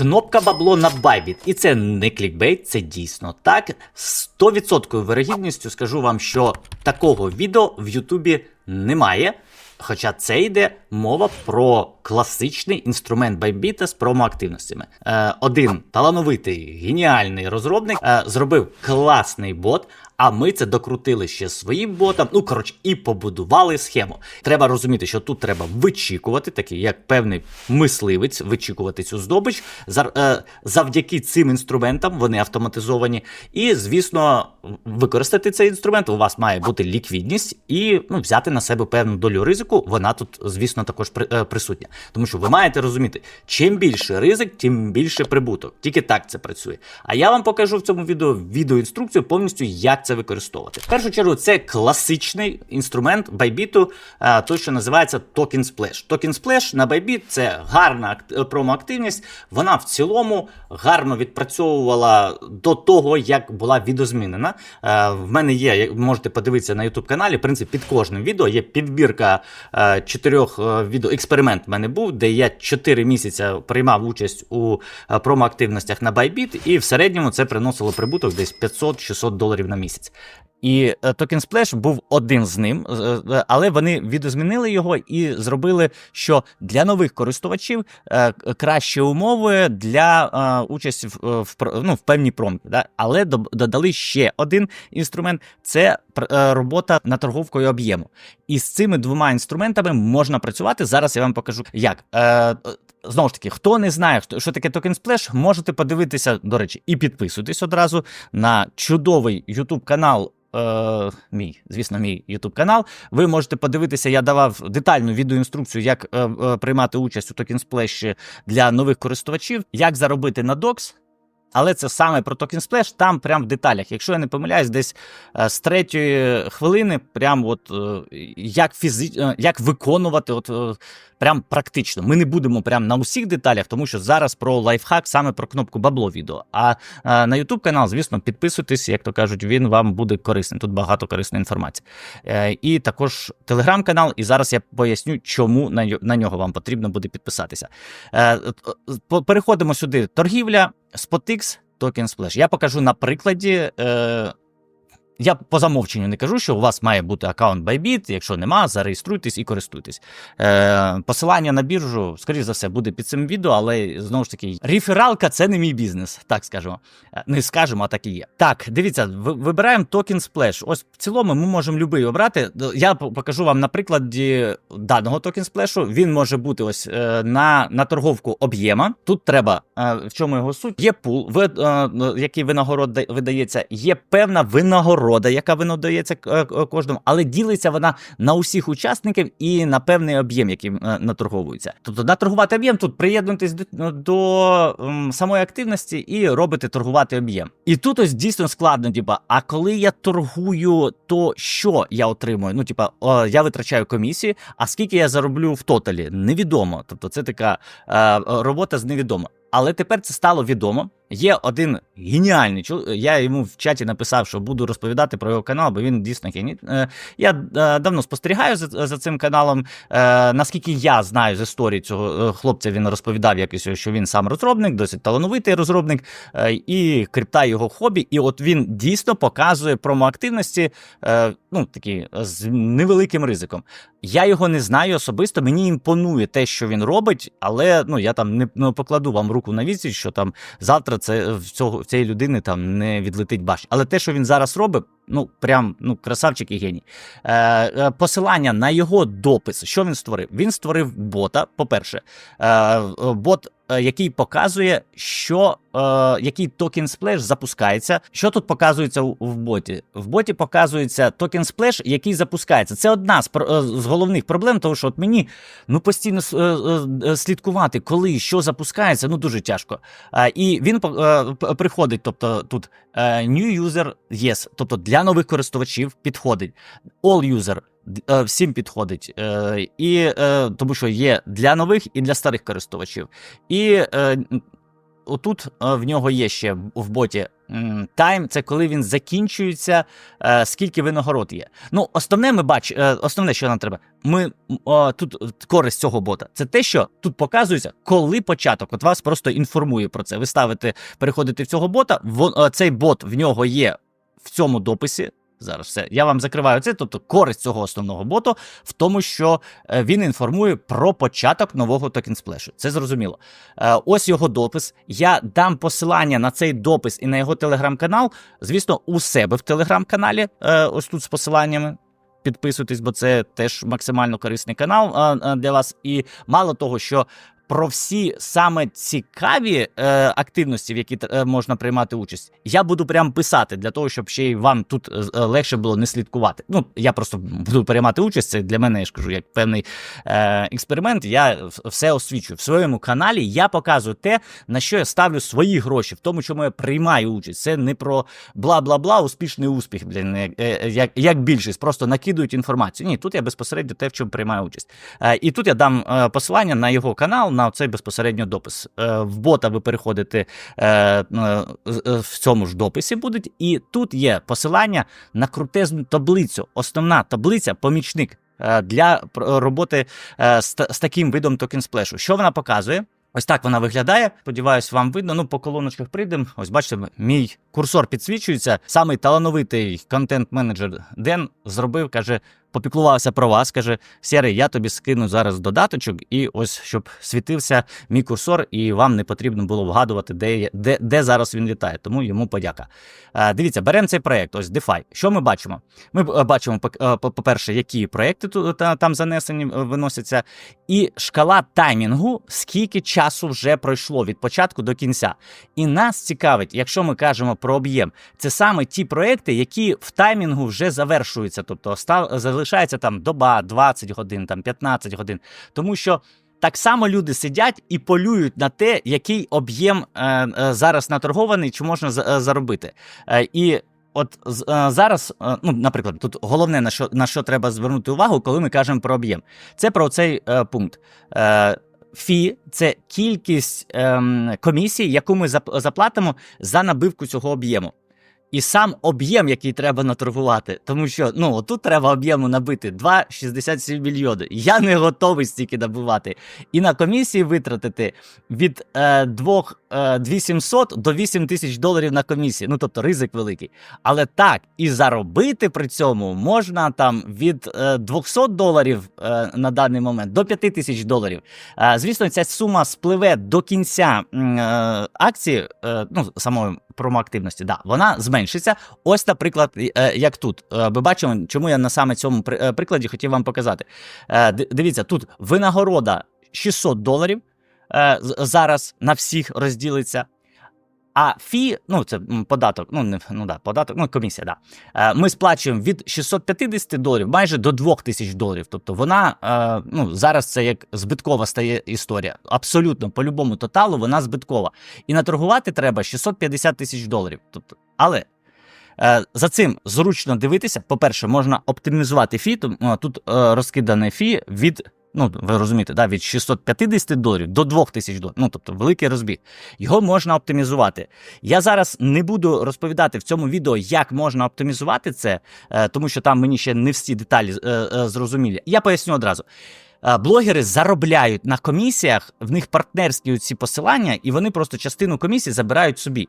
Кнопка бабло на Bybit. І це не клікбейт, це дійсно так. З 100% вирогідністю скажу вам, що такого відео в Ютубі немає. Хоча це йде мова про класичний інструмент Bybit з промоактивностями. Е, один талановитий геніальний розробник е, зробив класний бот. А ми це докрутили ще своїм ботом. Ну коротше, і побудували схему. Треба розуміти, що тут треба вичікувати, такий як певний мисливець, вичікувати цю здобич. Е, Завдяки цим інструментам вони автоматизовані. І, звісно, використати цей інструмент. У вас має бути ліквідність і ну, взяти на себе певну долю ризику. Вона тут, звісно, також е, присутня. Тому що ви маєте розуміти, чим більше ризик, тим більше прибуток. Тільки так це працює. А я вам покажу в цьому відео відеоінструкцію повністю, як це використовувати. В першу чергу, це класичний інструмент Bybit, е, той, що називається Token Splash. Token Splash на Bybit – це гарна е, промоактивність. Вона в цілому гарно відпрацьовувала до того, як була відозмінена. Е, В мене є, можете подивитися на YouTube каналі. В принципі, під кожним відео є підбірка чотирьох відео. Експеримент в мене був, де я 4 місяці приймав участь у промоактивностях на Bybit, і в середньому це приносило прибуток десь 500-600 доларів на місяць. І е, Token Splash був один з ним, е, е, але вони відозмінили його і зробили, що для нових користувачів е, кращі умови для е, участі в, е, ну, в певній промці. Да? Але додали ще один інструмент це е, робота на торговкою об'єму. І з цими двома інструментами можна працювати. Зараз я вам покажу, як. Знову ж таки, хто не знає, що таке Token Splash, можете подивитися, до речі, і підписуйтесь одразу на чудовий YouTube канал. Е, мій, звісно, мій YouTube канал. Ви можете подивитися, я давав детальну відеоінструкцію, як е, е, приймати участь у Token Splash для нових користувачів, як заробити на DOX. Але це саме про Token Splash, там прям в деталях. Якщо я не помиляюсь, десь е, з третьої хвилини, прям от е, як фізи... е, як виконувати, от прям практично. Ми не будемо прям на усіх деталях, тому що зараз про лайфхак, саме про кнопку бабло відео. А на YouTube канал, звісно, підписуйтесь, як то кажуть, він вам буде корисний. Тут багато корисної інформації. І також телеграм-канал. І зараз я поясню, чому на нього вам потрібно буде підписатися. Переходимо сюди. Торгівля, SpotX, Token Splash. Я покажу на прикладі. Е, я по замовченню не кажу, що у вас має бути аккаунт Bybit. Якщо нема, зареєструйтесь і користуйтесь. Е, посилання на біржу, скоріш за все, буде під цим відео, але знову ж таки, рефералка це не мій бізнес, так скажемо. Е, Не скажемо, а так і є. Так, дивіться, вибираємо Token Splash. Ось в цілому ми можемо любий обрати. Я покажу вам на прикладі даного Token Splash. Він може бути ось е, на, на торговку об'єма. Тут треба, е, в чому його суть? Є пул, ви, який винагород видається, є певна винагорода, яка видається е, е, кожному, але ділиться вона на усіх учасників і на певний об'єм, який е, наторговується. Тобто наторгувати об'єм тут приєднуйтесь до, до м, самої активності і робите торгувати об'єм. І тут ось дійсно складно, типа, а коли я торгую, то що я отримую? Ну, типа, я витрачаю комісію, а скільки я зароблю в тоталі? Невідомо. Тобто, це така робота з невідомо. Але тепер це стало відомо. Є один геніальний чол- Я йому в чаті написав, що буду розповідати про його канал, бо він дійсно гені... Е, Я е, давно спостерігаю за, цим каналом. Е, Наскільки я знаю з історії цього хлопця, він розповідав якось, що він сам розробник, досить талановитий розробник, і крипта його хобі. І от він дійсно показує промоактивності, ну такі з невеликим ризиком. Я його не знаю особисто. Мені імпонує те, що він робить, але ну я там не покладу вам руку на віці, що там завтра це в цього в цієї людини там не відлетить баш. Але те, що він зараз робить, ну прям ну красавчик і геній. Е, е, посилання на його допис. Що він створив? Він створив бота. По-перше, е, е, бот. Е, Який показує, що е, який токен сплеш запускається. Що тут показується в боті? В боті показується токен сплеш, який запускається. Це одна з, е, з головних проблем, тому що от мені ну постійно е, слідкувати, коли що запускається, ну дуже тяжко. І він приходить, тобто тут new user yes, тобто для нових користувачів підходить. All user всім підходить. Е, і е, тому що є для нових і для старих користувачів. І е, отут е, в нього є ще в боті тайм це коли він закінчується, е, скільки винагород є. Ну, основне, ми бач, е, основне, що нам треба. Ми о, тут користь цього бота. Це те, що тут показується, коли початок. От вас просто інформує про це. Ви ставите, переходите в цього бота. вон- е, цей бот в нього є в цьому дописі. Зараз все. Я вам закриваю це. Тобто користь цього основного боту в тому, що е, він інформує про початок нового токен сплешу. Це зрозуміло. Е, Ось його допис. Я дам посилання на цей допис і на його телеграм-канал. Звісно, у себе в телеграм-каналі. е, Ось тут з посиланнями. Підписуйтесь, бо це теж максимально корисний канал для вас. І мало того, що про всі саме цікаві е, активності, в які е, можна приймати участь, я буду прям писати для того, щоб ще й вам тут е, е, легше було не слідкувати. Ну я просто буду приймати участь. Це для мене я ж кажу, як певний е, експеримент. Я все освічую в своєму каналі. Я показую те, на що я ставлю свої гроші, в тому, чому я приймаю участь. Це не про бла бла бла, успішний успіх. Блін, як, е, як, як більшість, просто накидують інформацію. Ні, тут я безпосередньо те, в чому приймаю участь. Е, і тут я дам е, посилання на його канал, на цей безпосередньо допис. Е, в бота ви переходите е, е, в цьому ж дописі будуть, і тут є посилання на крутезну таблицю. Основна таблиця помічник для роботи з таким видом токен сплешу. Що вона показує? Ось так вона виглядає. Сподіваюсь, вам видно. Ну, по колоночках прийдемо. Ось бачите, мій курсор підсвічується. Самий талановитий контент-менеджер Ден зробив, каже, попіклувався про вас. каже: Сєрий, я тобі скину зараз додаточок, і ось щоб світився мій курсор, і вам не потрібно було вгадувати, де, де, де зараз він літає. Тому йому подяка. Е, дивіться, беремо цей проект. Ось DeFi. Що ми бачимо? Ми е, бачимо, е, по- по-перше, які проекти там занесені, виносяться, і шкала таймінгу, скільки часу вже пройшло від початку до кінця. І нас цікавить, якщо ми кажемо про об'єм, це саме ті проекти, які в таймінгу вже завершуються, тобто ста- залишається там доба, 20 годин, там 15 годин. Тому що. Так само люди сидять і полюють на те, який об'єм е, е, зараз наторгований, чи можна е, заробити. Е, і от е, зараз, е, ну, наприклад, тут головне на що на що треба звернути увагу, коли ми кажемо про об'єм, це про цей е, пункт. Е, Фі це кількість ем, комісій, яку ми заплатимо за набивку цього об'єму. І сам об'єм, який треба наторгувати, тому що ну тут треба об'єму набити 2,67 мільйони. Я не готовий стільки набивати. І на комісії витратити від е, 2, е, 2700 до 8 тисяч доларів на комісії. Ну тобто ризик великий. Але так, і заробити при цьому можна там від е, 200 доларів е, на даний момент до 5 тисяч доларів. Е, звісно, ця сума спливе до кінця е, акції, е, ну самої промоактивності, да, вона зменшиться. Ось, наприклад, е, як тут. Е, Ми бачимо, чому я на саме цьому е, прикладі хотів вам показати. Дивіться, тут винагорода 600 доларів зараз на всіх розділиться. А фі, ну це податок, ну не ну да, податок, ну комісія, да. Е, Ми сплачуємо від 650 доларів майже до 2000 доларів. Тобто вона е, ну зараз це як збиткова стає історія. Абсолютно по любому тоталу вона збиткова. І наторгувати треба 650 тисяч доларів. Тобто, але е, за цим зручно дивитися. По-перше, можна оптимізувати фі. Тут е, розкидане фі від. Ну, ви розумієте, да, від 650 доларів до 2000 доларів. Ну, тобто великий розбіг. Його можна оптимізувати. Я зараз не буду розповідати в цьому відео, як можна оптимізувати це, е, тому що там мені ще не всі деталі е, е, зрозумілі. Я поясню одразу. Блогери заробляють на комісіях, в них партнерські ці посилання, і вони просто частину комісії забирають собі.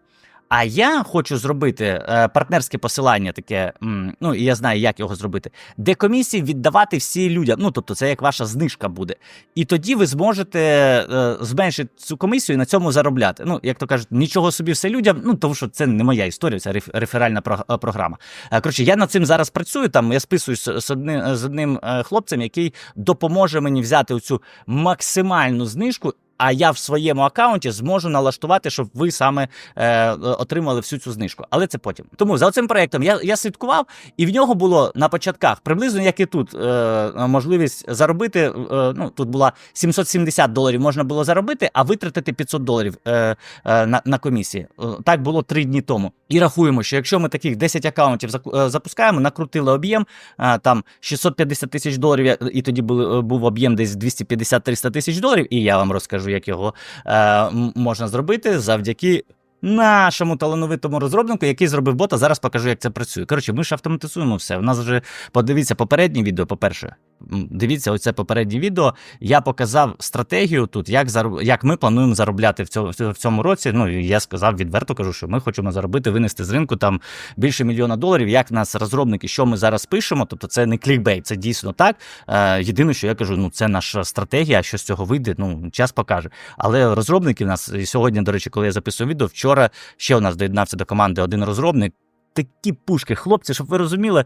А я хочу зробити е, партнерське посилання, таке, ну і я знаю, як його зробити, де комісії віддавати всі людям. Ну тобто, це як ваша знижка буде. І тоді ви зможете е, зменшити цю комісію і на цьому заробляти. Ну, як то кажуть, нічого собі все людям. Ну тому що це не моя історія, це реф- реферальна е, програма. Коротше, я над цим зараз працюю. Там я списуюсь з одним з одним хлопцем, який допоможе мені взяти цю максимальну знижку. А я в своєму аккаунті зможу налаштувати, щоб ви саме е, отримали всю цю знижку. Але це потім. Тому за цим проектом я, я слідкував, і в нього було на початках приблизно як і тут е, можливість заробити. Е, ну тут була 770 доларів можна було заробити, а витратити 500 доларів е, е, на, на комісії. Е, Так було три дні тому. І рахуємо, що якщо ми таких 10 аккаунтів е, запускаємо, накрутили об'єм е, там 650 тисяч доларів, і тоді був об'єм десь 250-300 тисяч доларів, і я вам розкажу, як його е, можна зробити завдяки нашому талановитому розробнику, який зробив бота. Зараз покажу, як це працює. Коротше, ми ж автоматизуємо все. У нас вже подивіться попереднє відео. По-перше, дивіться, оце попереднє відео. Я показав стратегію тут, як зароб... як ми плануємо заробляти в цьому, в цьому році. Ну я сказав відверто, кажу, що ми хочемо заробити, винести з ринку там більше мільйона доларів. Як нас розробники, що ми зараз пишемо? Тобто, це не клікбейт, це дійсно так. Е, єдине, що я кажу, ну це наша стратегія. Що з цього вийде? Ну час покаже. Але розробники в нас і сьогодні, до речі, коли я записував відео, вчора ще у нас доєднався до команди один розробник. Такі пушки, хлопці, щоб ви розуміли.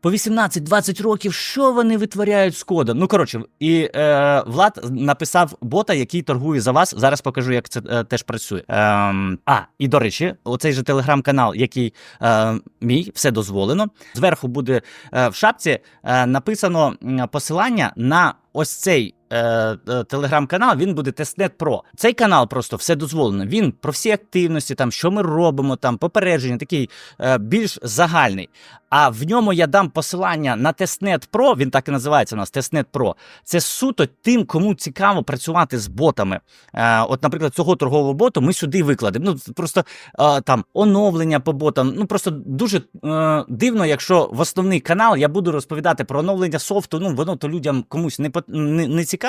По 18-20 років, що вони витворяють з кодом? Ну коротше, і е, Влад написав бота, який торгує за вас. Зараз покажу, як це е, теж працює. Е, а, і до речі, оцей же телеграм-канал, який е, мій, все дозволено. Зверху буде е, в шапці е, написано посилання на ось цей. Е, е, Телеграм-канал він буде Testnet Pro. Цей канал просто все дозволено. Він про всі активності, там що ми робимо, там попередження, такий е, більш загальний. А в ньому я дам посилання на Testnet Pro, він так і називається у нас Testnet Pro. Це суто тим, кому цікаво працювати з ботами. Е, от, наприклад, цього торгового боту ми сюди викладемо. Ну просто е, там оновлення по ботам. Ну просто дуже е, дивно, якщо в основний канал я буду розповідати про оновлення софту. Ну воно то людям комусь не, не, не цікаво.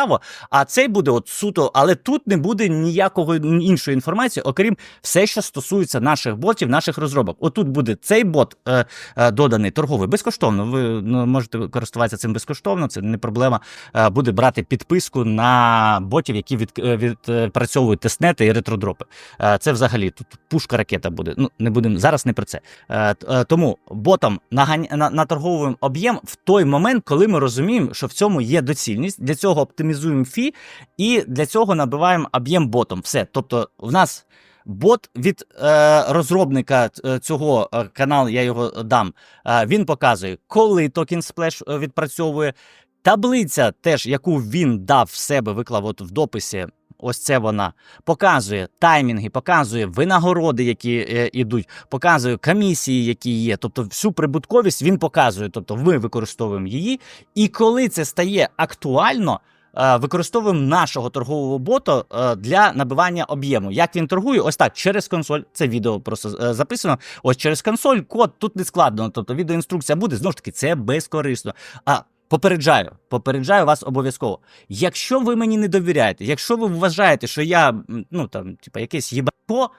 А цей буде от суто, але тут не буде ніякого іншої інформації, окрім все, що стосується наших ботів, наших розробок. Отут буде цей бот е, е, доданий торговий безкоштовно. Ви ну, можете користуватися цим безкоштовно, це не проблема. Е, буде брати підписку на ботів, які від, е, відпрацьовують тестнети і ретродропи. Е, це взагалі тут пушка ракета буде. Ну не будемо зараз не про це. Е, е, тому ботам нагань, на, наторговуємо об'єм в той момент, коли ми розуміємо, що в цьому є доцільність. Для цього оптимізуємо фі, і для цього набиваємо об'єм ботом. Все. Тобто, в нас. Бот від е, розробника е, цього е, каналу, я його дам. Е, він показує, коли токен сплеш е, відпрацьовує. Таблиця, теж, яку він дав в себе, виклав от в дописі. Ось це вона показує таймінги, показує винагороди, які ідуть, показує комісії, які є. Тобто всю прибутковість він показує. Тобто ми використовуємо її. І коли це стає актуально, використовуємо нашого торгового бота е, для набивання об'єму. Як він торгує? Ось так, через консоль. Це відео просто е, записано. Ось через консоль код тут не складно. Тобто відеоінструкція буде. Знову ж таки, це безкорисно. А Попереджаю, попереджаю вас обов'язково. Якщо ви мені не довіряєте, якщо ви вважаєте, що я ну там, типа, якесь єбако,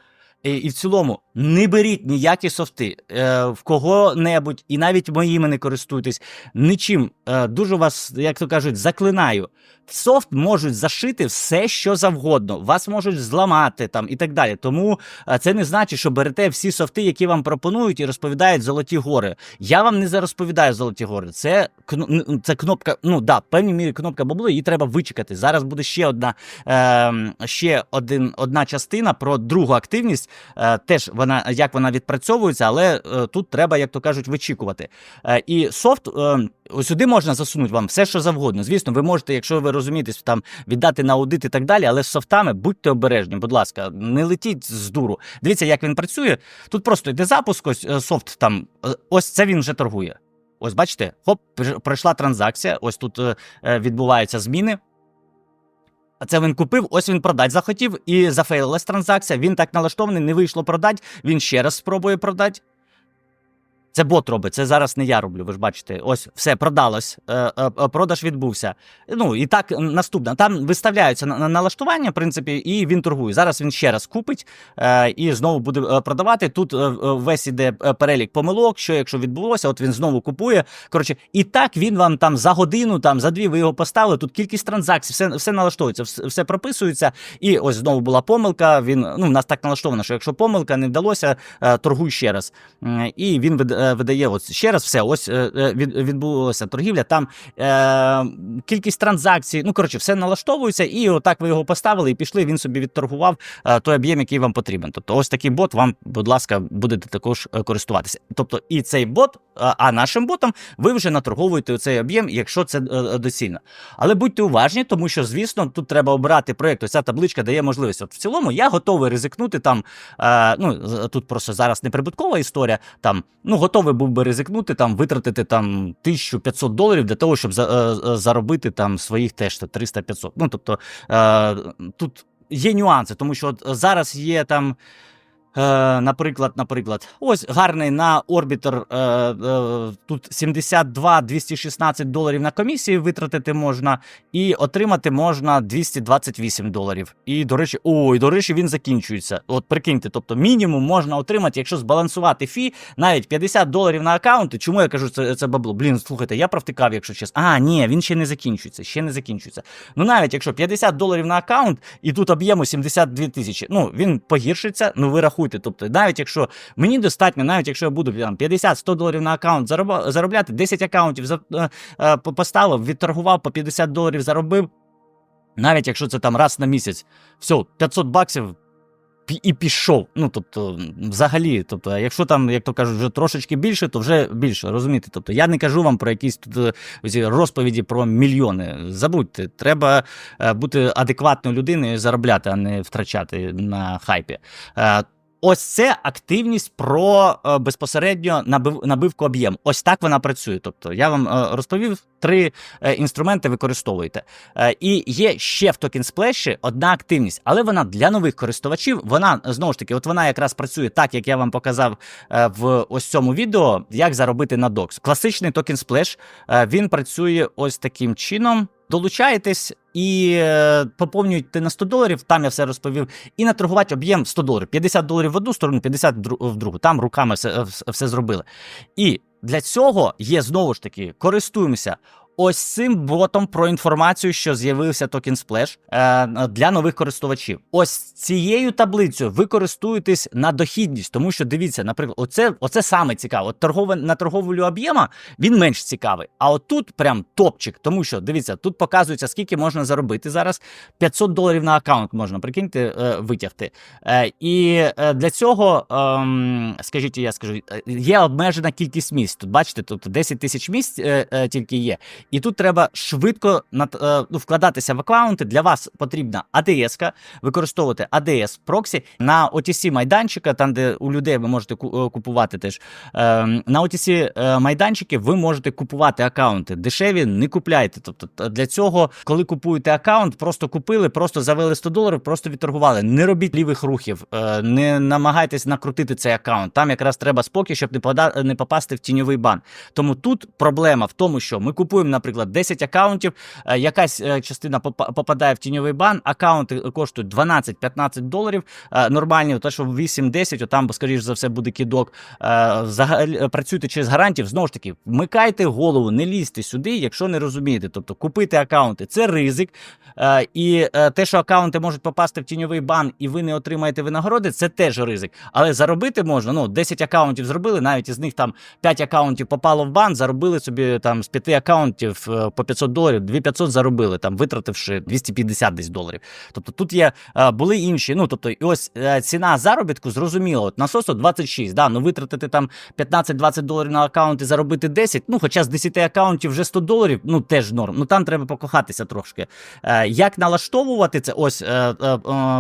і, в цілому не беріть ніякі софти е, в кого-небудь, і навіть моїми не користуйтесь нічим. Е, дуже вас, як то кажуть, заклинаю. В софт можуть зашити все, що завгодно. Вас можуть зламати там і так далі. Тому е, це не значить, що берете всі софти, які вам пропонують, і розповідають золоті гори. Я вам не зарозповідаю золоті гори. Це це кнопка. Ну да, в певній мірі кнопка бабло, її треба вичекати. Зараз буде ще одна е, ще один, одна частина про другу активність. Е, теж вона як вона відпрацьовується, але е, тут треба, як то кажуть, вичікувати. Е, і софт. Сюди можна засунути вам все, що завгодно. Звісно, ви можете, якщо ви розумієтесь, там віддати на аудит і так далі, але з софтами будьте обережні, будь ласка, не летіть з дуру. Дивіться, як він працює. Тут просто йде запуск, ось софт там, ось це він вже торгує. Ось бачите, хоп, пройшла транзакція. Ось тут відбуваються зміни. А це він купив, ось він продать захотів, і зафейлилась транзакція. Він так налаштований, не вийшло продать. Він ще раз спробує продати. Це бот робить, це зараз не я роблю. Ви ж бачите, ось все продалось, е, е, е, продаж відбувся. Ну і так наступне. Там виставляються на, на налаштування, в принципі, і він торгує. Зараз він ще раз купить і знову буде продавати. Тут весь іде перелік помилок, що якщо відбулося, от він знову купує. Коротше, і так він вам там за годину, там за дві ви його поставили. Тут кількість транзакцій, все, все налаштовується, все, прописується. І ось знову була помилка. Він ну, в нас так налаштовано, що якщо помилка не вдалося, торгуй ще раз. І він е, видає ось ще раз все. Ось е, е, від, відбулося торгівля. Там е, кількість транзакцій. Ну коротше, все налаштовується, і отак ви його поставили і пішли. Він собі відторгував е, той об'єм, який вам потрібен. Тобто, ось такий бот вам, будь ласка, будете також користуватися. Тобто, і цей бот, а, нашим ботом ви вже наторговуєте цей об'єм, якщо це е, доцільно. Але будьте уважні, тому що, звісно, тут треба обирати проєкт. Ось ця табличка дає можливість. От в цілому я готовий ризикнути там. Е, ну тут просто зараз не прибуткова історія. Там ну готовий був би ризикнути, там витратити там 1500 доларів для того, щоб за, е, е, заробити там своїх теж 300-500. Ну тобто е, тут є нюанси, тому що от зараз є там. Е, наприклад, наприклад, ось гарний на Orbiter, е, е, тут 72 216 доларів на комісії витратити можна, і отримати можна 228 доларів. І, до речі, ой, до речі, він закінчується. От прикиньте, тобто мінімум можна отримати, якщо збалансувати фі, навіть 50 доларів на аккаунти. Чому я кажу це, це бабло? Блін, слухайте, я провтикав, якщо чесно. А, ні, він ще не закінчується, ще не закінчується. Ну навіть якщо 50 доларів на аккаунт, і тут об'єму 72 тисячі, ну він погіршиться, ну ви рахуйте. Тобто, навіть якщо мені достатньо, навіть якщо я буду там 50-100 доларів на аккаунт заробляти, 10 аккаунтів е, е, по- поставив, відторгував по 50 доларів, заробив. Навіть якщо це там раз на місяць, все, 500 баксів і пішов. Ну, тобто, взагалі, тобто, якщо там, як то кажуть, вже трошечки більше, то вже більше. Розумієте? Тобто, я не кажу вам про якісь тут е, розповіді про мільйони. Забудьте, треба бути адекватною людиною заробляти, а не втрачати на хайпі. Ось це активність про е, безпосередньо набив, набивку об'єму. Ось так вона працює. Тобто я вам е, розповів три е, інструменти використовуєте. Е, і є ще в Token Splash одна активність, але вона для нових користувачів. Вона знову ж таки, от вона якраз працює так, як я вам показав е, в ось цьому відео, як заробити на DOX. Класичний Token Splash, е, він працює ось таким чином. Долучаєтесь і е, поповнюєте на 100 доларів, там я все розповів, і наторгувати об'єм 100 доларів. 50 доларів в одну сторону, 50 в другу. Там руками все, все, зробили. І для цього є знову ж таки, користуємося ось цим ботом про інформацію, що з'явився Splash е, для нових користувачів. Ось цією таблицею ви користуєтесь на дохідність, тому що дивіться, наприклад, оце, оце саме цікаво. От торгове на торговлю об'єма він менш цікавий. А от тут прям топчик, тому що дивіться, тут показується, скільки можна заробити зараз. 500 доларів на аккаунт можна прикиньте, е, витягти. Е, і е, для цього, ем, скажіть, я скажу, є обмежена кількість місць. Тут бачите, тут 10 тисяч місць тільки є. І тут треба швидко е, ну, вкладатися в аккаунти. Для вас потрібна ADS, використовувати ADS проксі на OTC майданчика, там де у людей ви можете е, купувати теж. Е, на OTC е, майданчики ви можете купувати аккаунти. Дешеві не купляйте. Тобто для цього, коли купуєте аккаунт, просто купили, просто завели 100 доларів, просто відторгували. Не робіть лівих рухів, не намагайтесь накрутити цей аккаунт. Там якраз треба спокій, щоб не попасти в тіньовий бан. Тому тут проблема в тому, що ми купуємо, наприклад, 10 аккаунтів, е, якась е, частина попадає в тіньовий бан, аккаунти коштують 12-15 доларів. е, Нормальні, те, що 8-10, там, скоріш за все, буде кідок. Взагалі працюйте через гарантів. Знову ж таки, вмикайте голову, не лізьте сюди, якщо не розумієте. Тобто купити аккаунти це ризик. І те, що аккаунти можуть попасти в тіньовий бан, і ви не отримаєте винагороди, це теж ризик. Але заробити можна. Ну, 10 аккаунтів зробили, навіть із них там 5 аккаунтів попало в бан, заробили собі там з 5 аккаунтів е, по 500 доларів, 2500 заробили, там витративши 250 десь доларів. Тобто тут є е, були інші. Ну тобто, і ось е, ціна заробітку зрозуміло. От насосу 26, да, ну витратити там 15-20 доларів на аккаунт і заробити 10, ну хоча з 10 аккаунтів вже 100 доларів, ну теж норм. Ну там треба покохатися трошки. Як налаштовувати це? Ось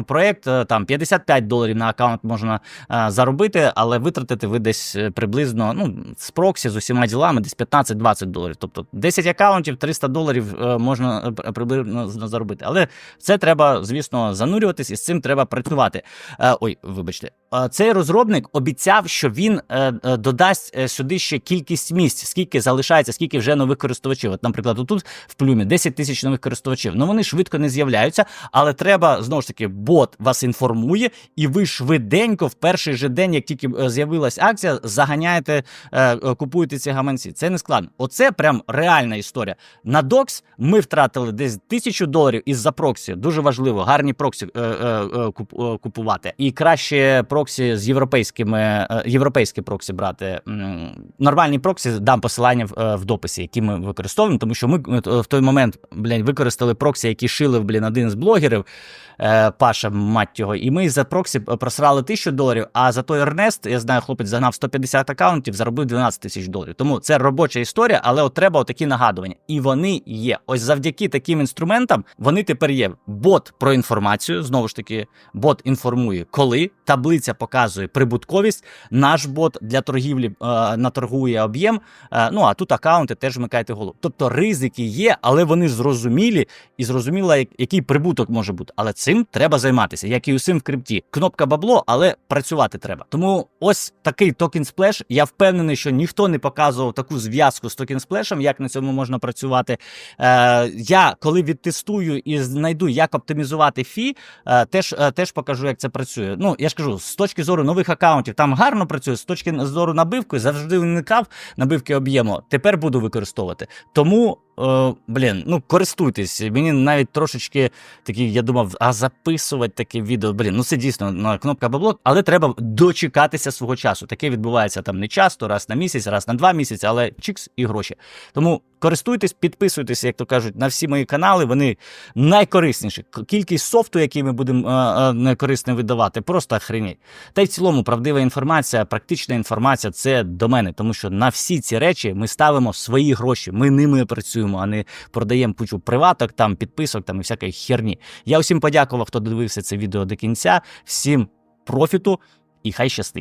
проект е, там 55 доларів на аккаунт можна заробити, але витратити ви десь приблизно ну, з проксі, з усіма ділами, десь 15-20 доларів. Тобто 10 аккаунтів, 300 доларів е, можна е, приблизно заробити. Але це треба, звісно, занурюватись і з цим треба працювати. Е, ой, вибачте. Цей розробник обіцяв, що він додасть сюди ще кількість місць, скільки залишається, скільки вже нових користувачів. От, наприклад, тут в плюмі 10 тисяч нових користувачів. Ну вони швидко не з'являються, але треба знову ж таки, бот вас інформує, і ви швиденько в перший же день, як тільки з'явилась акція, заганяєте, купуєте ці гаманці. Це не складно. Оце прям реальна історія. На Докс ми втратили десь тисячу доларів із-за проксі. Дуже важливо, гарні проксі е, е, е, куп- купувати. І краще проксі з європейськими європейські проксі брати. Нормальні проксі дам посилання в, дописі, які ми використовуємо, тому що ми в той момент блядь, використали проксі, які шилив блін, один з блогерів. Паша, мать його, і ми за проксі просрали тисячу доларів, а за той Ернест, я знаю, хлопець загнав 150 аккаунтів, заробив 12 тисяч доларів. Тому це робоча історія, але от треба отакі нагадування. І вони є. Ось завдяки таким інструментам вони тепер є. Бот про інформацію, знову ж таки, бот інформує, коли таблиця таблиця показує прибутковість. Наш бот для торгівлі е, наторгує об'єм. Е, ну а тут аккаунти теж вмикайте голову. Тобто ризики є, але вони зрозумілі і зрозуміло, який прибуток може бути. Але цим треба займатися, як і усім в крипті. Кнопка бабло, але працювати треба. Тому ось такий токен сплеш. Я впевнений, що ніхто не показував таку зв'язку з токен сплешем, як на цьому можна працювати. Е, я коли відтестую і знайду, як оптимізувати фі, е, теж, е, теж покажу, як це працює. Ну я ж кажу, з точки зору нових акаунтів там гарно працює, з точки зору набивки завжди уникав набивки об'єму. Тепер буду використовувати. Тому. Е, блін, ну користуйтесь. Мені навіть трошечки такий, я думав, а записувати таке відео. Блін, ну це дійсно на кнопка бабло, але треба дочекатися свого часу. Таке відбувається там не часто, раз на місяць, раз на два місяці, але чікс і гроші. Тому користуйтесь, підписуйтесь, як то кажуть, на всі мої канали. Вони найкорисніші. Кількість софту, який ми будемо е, е, видавати, просто охренеть. Та й в цілому правдива інформація, практична інформація це до мене, тому що на всі ці речі ми ставимо свої гроші. Ми ними працюємо, а не продаємо кучу приваток, там підписок там і всякої херні. Я усім подякував, хто дивився це відео до кінця. Всім профіту і хай щастить.